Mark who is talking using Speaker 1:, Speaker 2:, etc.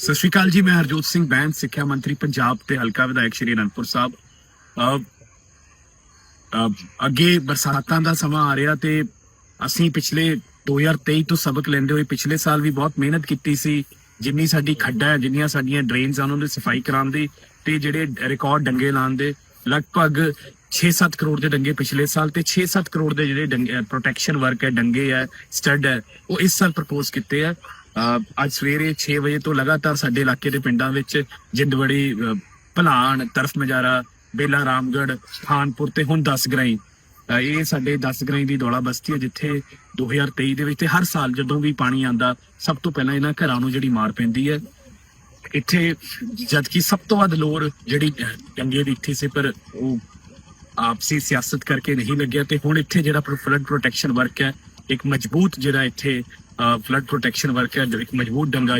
Speaker 1: ਸਤਿ ਸ਼੍ਰੀ ਅਕਾਲ ਜੀ, ਮੈਂ ਹਰਜੋਤ ਸਿੰਘ ਬੈਂਸ, ਸਿੱਖਿਆ ਮੰਤਰੀ ਪੰਜਾਬ ਤੇ ਹਲਕਾ ਵਿਧਾਇਕ ਸ਼੍ਰੀ ਅਨੰਦਪੁਰ ਸਾਹਿਬ। ਅੱਗੇ ਬਰਸਾਤਾਂ ਦਾ ਸਮਾਂ ਆ ਰਿਹਾ ਤੇ ਅਸੀਂ ਪਿਛਲੇ 2023 ਤੋਂ ਸਬਕ ਲੈਂਦੇ ਹੋਏ ਪਿਛਲੇ ਸਾਲ ਵੀ ਬਹੁਤ ਮਿਹਨਤ ਕੀਤੀ ਸੀ। ਜਿੰਨੀ ਸਾਡੀ ਖੱਡਾਂ ਜਿੰਨੀਆਂ ਸਾਡੀਆਂ ਡਰੇਨਸ ਆ ਉਹਨਾਂ ਦੀ ਸਫ਼ਾਈ ਕਰਾਉਣ ਦੀ ਤੇ ਜਿਹੜੇ ਰਿਕਾਰਡ ਡੰਗੇ ਲਾਉਣ ਦੇ। ਲਗਭਗ 6-7 ਕਰੋੜ ਦੇ ਡੰਗੇ ਪਿਛਲੇ ਸਾਲ ਤੇ 6-7 ਕਰੋੜ ਦੇ ਜਿਹੜੇ ਪ੍ਰੋਟੈਕਸ਼ਨ ਵਰਕ ਹੈ, ਡੰਗੇ ਹੈ ਸਟੱਡ ਹੈ, ਉਹ ਇਸ ਸਾਲ ਪ੍ਰਪੋਜ਼ ਕੀਤੇ ਆ। ਅੱਜ ਸਵੇਰੇ 6 ਵਜੇ ਤੋਂ ਲਗਾਤਾਰ ਸਾਡੇ ਇਲਾਕੇ ਦੇ ਪਿੰਡਾਂ ਵਿੱਚ ਜਿੰਦਵੜੀ, ਅਹ ਤਰਫ ਮਜਾਰਾ ਬੇਲਾ ਰਾਮਗੜ ਖਾਨਪੁਰ ਤੇ ਹੁਣ 10 ਗ੍ਰਾਈ। ਇਹ ਸਾਡੇ 10 ਗ੍ਰਾਈ ਦੀ ਦੌਲਾ ਬਸਤੀ ਹੈ, ਜਿੱਥੇ 2023 ਦੇ ਵਿੱਚ ਤੇ ਹਰ ਸਾਲ ਜਦੋਂ ਵੀ ਪਾਣੀ ਆਂਦਾ ਸਭ ਤੋਂ ਪਹਿਲਾਂ ਇਹਨਾਂ ਘਰਾਂ ਨੂੰ ਜਿਹੜੀ ਮਾਰ ਪੈਂਦੀ ਹੈ। ਇੱਥੇ ਜਦਕਿ ਸਭ ਤੋਂ ਵੱਧ ਲੋਰ ਜਿਹੜੀ ਡੰਗੇ ਦੀ ਇੱਥੇ ਸੀ ਪਰ ਉਹ ਆਪਸੀ ਸਿਆਸਤ ਕਰਕੇ ਨਹੀਂ ਲੱਗਿਆ ਤੇ ਹੁਣ ਇੱਥੇ ਜਿਹੜਾ ਫਲੱਡ ਪ੍ਰੋਟੈਕਸ਼ਨ ਵਰਕ ਹੈ, ਇੱਕ ਮਜ਼ਬੂਤ ਜਿਹੜਾ ਇੱਥੇ ਫਲੱਡ ਪ੍ਰੋਟੈਕਸ਼ਨ ਵਰਕ ਹੈ, ਜੋ ਇੱਕ ਮਜ਼ਬੂਤ ਡੰਗਾ